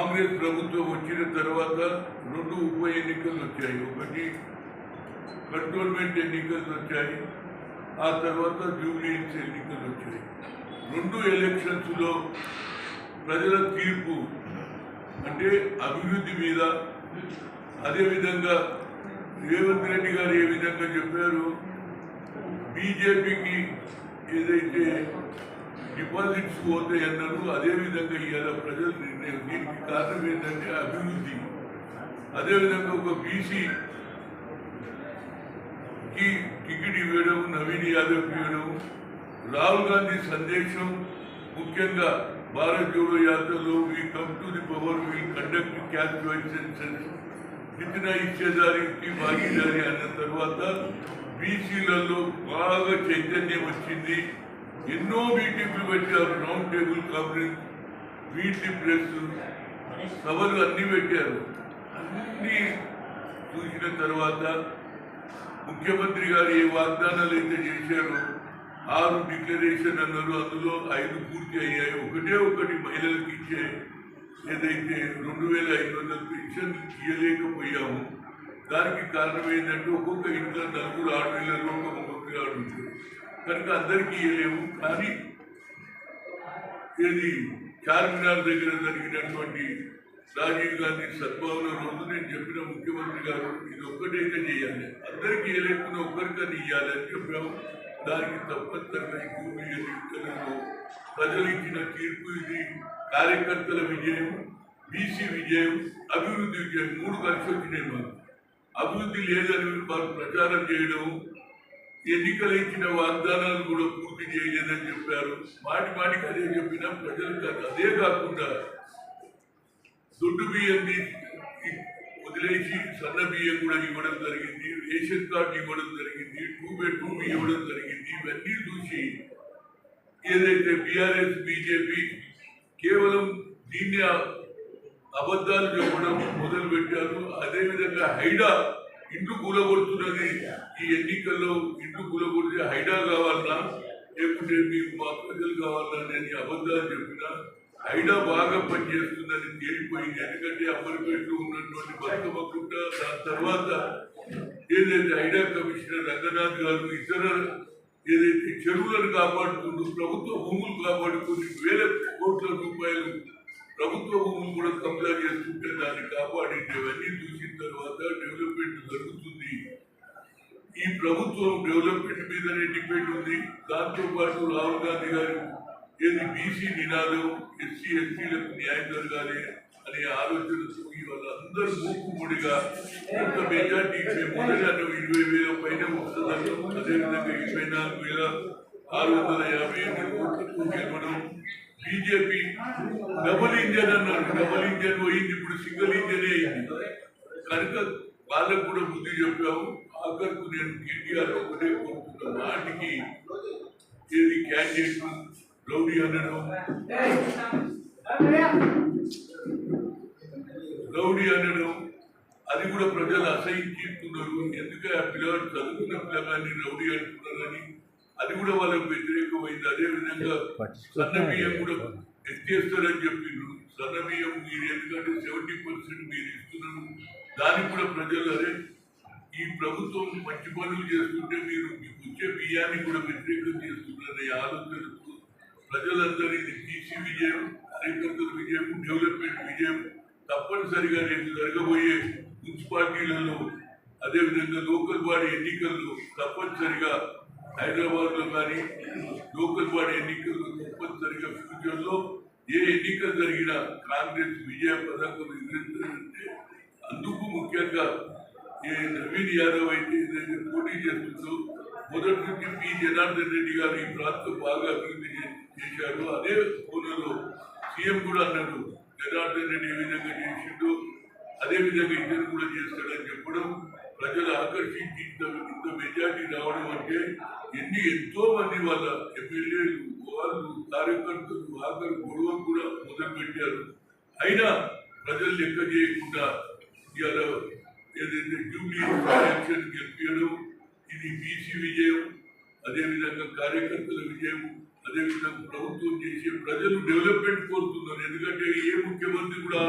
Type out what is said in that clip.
కాంగ్రెస్ ప్రభుత్వం వచ్చిన తర్వాత రెండు ఉప ఎన్నికలు వచ్చాయి. ఒకటి కంటోన్మెంట్ ఎన్నికలు వచ్చాయి. ఆ తర్వాత జూబ్లీహిల్స్ ఎన్నికలు వచ్చాయి. రెండు ఎలక్షన్స్లో ప్రజల తీర్పు అంటే అభివృద్ధి మీద అదేవిధంగా రేవంత్ రెడ్డి గారు ఏ విధంగా చెప్పారు? బీజేపీకి ఏదైతే డిపాజిట్స్ పోతాయి అన్నారు అదేవిధంగా ఇవాళ ప్రజలు నిర్ణయం దీనికి కారణం ఏంటంటే అభివృద్ధి. అదేవిధంగా ఒక బీసీ కి టికెట్ ఇవ్వడం నవీన్ యాదవ్ ఇవ్వడం రాహుల్ గాంధీ సందేశం ముఖ్యంగా భారత్ జోడో యాత్రలో we come to the power we conduct caste census ఇచ్చిన ఇచ్చేదానికి భాగీదారి అన్న తర్వాత బీసీలలో బాగా చైతన్యం వచ్చింది. ఎన్నో మీటింగ్లు పెట్టారు రౌండ్ టేబుల్ కాన్ఫరెన్స్ వీటి ప్రెస్ సభలు అన్ని పెట్టారు. అన్ని చూసిన తర్వాత ముఖ్యమంత్రి గారు ఏ వాగ్దానాలు అయితే చేశారో ఆరు డిక్లరేషన్ అన్నారు. అందులో ఐదు పూర్తి అయ్యాయి. ఒకటే ఒకటి మహిళలకు ఇచ్చే ఏదైతే రెండు వేల ఐదు వందల పెన్షన్ ఇవ్వలేకపోయాము దానికి కారణం ఏంటంటే ఒక్కొక్క ఇంట్లో నలుగురు ఆడపిల్లలు ఒక ముగ్గురు ఆడుంటారు కనుక అందరికీ ఇవ్వలేము కానీ ఇది చార్మినార్ దగ్గర జరిగినటువంటి రాజీవ్ గాంధీ సద్భావన రోజు నేను చెప్పిన ముఖ్యమంత్రి గారు ఇది ఒక్కటైతే చేయాలి అందరికీ ఏలేకుండా ఒక్కరికని ఇవ్వాలి అని చెప్పాము దానికి తప్పనిసరిగా ఈ భూమి ఎన్నికలలో ప్రజలు ఇచ్చిన తీర్పు ఇది కార్యకర్తల విజయం బీసీ విజయం అభివృద్ధి విజయం మూడు కలిసి వచ్చినాయి మాకు అభివృద్ధి లేదని వారు ప్రచారం చేయడం ఎన్నికలు ఇచ్చిన వాగ్దానాలు కూడా పూర్తి చేయలేదని చెప్పారు. మాటి మాటికి అదే చెప్పినా ప్రజలు అదే కాకుండా దొడ్డు బియ్యాన్ని వదిలేసి సన్న బియ్యం కూడా ఇవ్వడం జరిగింది రేషన్ కార్డు ఇవ్వడం జరిగింది టూ బెడ్రూమ్ ఇవ్వడం జరిగింది ఇవన్నీ చూసి ఏదైతే బీఆర్ఎస్ బీజేపీ కేవలం దీన్ని అబద్ధాలు చెప్పడం మొదలు పెట్టారు అదేవిధంగా హైడా ఇండ్లు కూలగొడుతున్నది ఈ ఎన్నికల్లో ఇండ్లు కూలగొడితే హైడా కావాలన్నా లేకుంటే మీకు మా ప్రజలు కావాలన్నా నేను అబద్ధాలు చెప్పినా? హైడా బాగా పనిచేస్తుందని తేలిపోయింది. ఎందుకంటే అమర్పేటలో ఉన్నటువంటి బతుకమ్మ గుట్ట దాని తర్వాత ఏదైతే హైడా కమిషనర్ రంగనాథ్ గారు ఇతర ఏదైతే చెరువులను కాపాడుకుంటూ ప్రభుత్వ భూములు కాపాడుకుని వేల కోట్ల రూపాయలు ప్రభుత్వ భూములు కూడా కబ్జా చేస్తుంటే దాన్ని కాపాడింది ఇవన్నీ చూసిన తర్వాత డెవలప్మెంట్ జరుగుతుంది ఈ ప్రభుత్వం డెవలప్మెంట్ మీదనే డిపెండ్ ఉంది. దాంతోపాటు రాహుల్ గాంధీ గారు ఏది బీసీ నినాదం ఎస్సీ ఎస్టీలకు న్యాయం జరగాలి అనే ఆలోచనతో ఇవాళ అందరూ మూకుముడిగా కొంత మెజార్టీ మొదటి ఇరవై వేల పైన వస్తుందని అదేవిధంగా ఇరవై నాలుగు వేల ఆరు వందల యాభై ఎనిమిది కోట్లతో గెలవడం. బీజేపీ డబుల్ ఇంజన్ అన్నారు. డబుల్ ఇంజన్ పోయింది. ఇప్పుడు సింగిల్ ఇంజనే అయింది. కనుక వాళ్ళకు కూడా బుద్ధి చెప్పాము ఆఖరికి నేను కేటీఆర్ ఒకటే కోరుతున్నా వాటికి ఏది క్యాండిడేట్ రౌడీ అనడం? రౌడీ అనడం. అది కూడా ప్రజలు అసహించుతున్నారు ఎందుకంటే ఆ పిల్లగాడు చదువుకున్న పిల్లగాన్ని రౌడీ అంటున్నారని అది కూడా వాళ్ళకు వ్యతిరేకమైంది. అదే విధంగా సన్న బియ్యం కూడా ఎత్తేస్తారని చెప్పిండ్రు. సన్న మీరు ఎందుకంటే సెవెంటీ పర్సెంట్ మీరు ఇస్తున్నారు. దానికి కూడా ప్రజలు అరే ఈ ప్రభుత్వం మంచి పనులు చేస్తుంటే మీరు మీకు వచ్చే బియ్యాన్ని కూడా వ్యతిరేకం చేస్తున్నారనే ఆలోచనతో ప్రజలందరినీ ఇది విజయం కార్యకర్తల విజయం డెవలప్మెంట్ విజయం తప్పనిసరిగా రేపు జరగబోయే మున్సిపాలిటీలలో అదేవిధంగా లోకల్ బాడీ ఎన్నికల్లో తప్పనిసరిగా హైదరాబాద్లో కానీ లోకల్ బాడీ ఎన్నికల్లో తప్పనిసరిగా ఫ్యూచర్లో ఏ ఎన్నికలు జరిగినా కాంగ్రెస్ విజయ పథకం ఎదురెత్తారంటే అందుకు ముఖ్యంగా ఏ నవీన్ యాదవ్ అయితే ఏదైతే పోటీ చేస్తుందో మొదటి నుంచి పి జనార్దన్ రెడ్డి గారు ఈ ప్రాంతం బాగా అభివృద్ధి చే- చేశారు అదే కోణంలో సీఎం కూడా అన్నాడు జనార్దన్ రెడ్డి ఏ విధంగా చేసిండో అదే విధంగా ఇద్దరు కూడా చేస్తాడని చెప్పడం ప్రజలు ఆకర్షించి ఇంత ఇంత మెజార్టీ రావడం అంటే ఎన్ని ఎంతో మంది వాళ్ళ ఎమ్మెల్యేలు వాళ్ళు కార్యకర్తలు పెట్టారు అయినా ప్రజలు లెక్క చేయకుండా ఇవాళ ఏదైతే జూబ్లీ ఎలక్షన్ గెలిపించడం ఇది బీసీ విజయం అదేవిధంగా కార్యకర్తల విజయం అదేవిధంగా ప్రభుత్వం చేసే ప్రజలు డెవలప్మెంట్ కోరుతున్నారు. ఎందుకంటే ఏ ముఖ్యమంత్రి కూడా